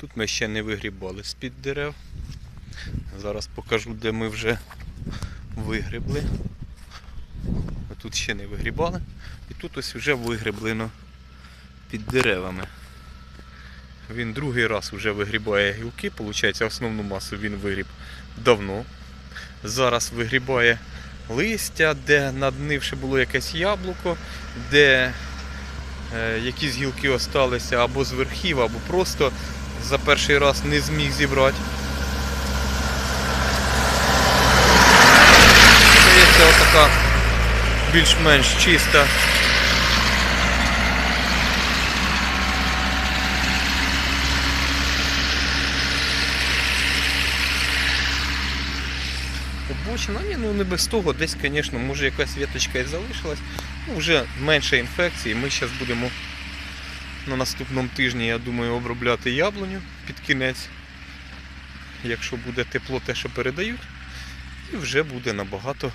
Тут ми ще не вигрібали з-під дерев. Зараз покажу, де ми вже вигрібли. Тут ще не вигрібали. І тут ось вже вигріблено під деревами. Він другий раз вже вигрібає гілки, виходить, основну масу він вигріб давно. Зараз вигрібає листя, де наднивши було якесь яблуко, де е, якісь гілки осталися або з верхів, або просто за перший раз не зміг зібрати. Здається, отака більш-менш чиста. Обочина, ні, ну не без того, десь, звісно, може якась віточка і залишилась. Ну, вже менше інфекцій. Ми зараз будемо на наступному тижні, я думаю, обробляти яблуню під кінець. Якщо буде тепло, те, що передають, і вже буде набагато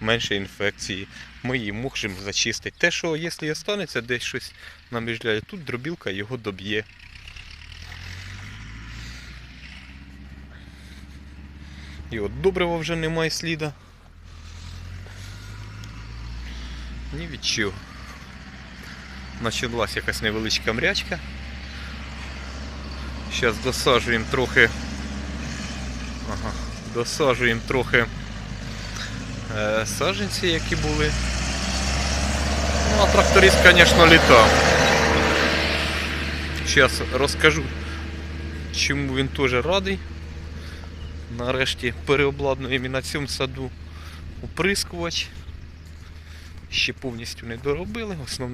менше інфекції. Ми її можемо зачистити. Те, що якщо останеться десь щось на міжляді, тут дробілка його доб'є. І от добрива вже немає сліда. Ні від чого. Началась якась невеличка мрячка. Зараз досаджуємо трохи. Ага, досаджуємо трохи е, саджанці, які були. Ну, а тракторист, звісно, літав. Зараз розкажу, чому він теж радий. Нарешті переобладнуємо і на цьому саду оприскувач. Ще повністю не доробили. Основне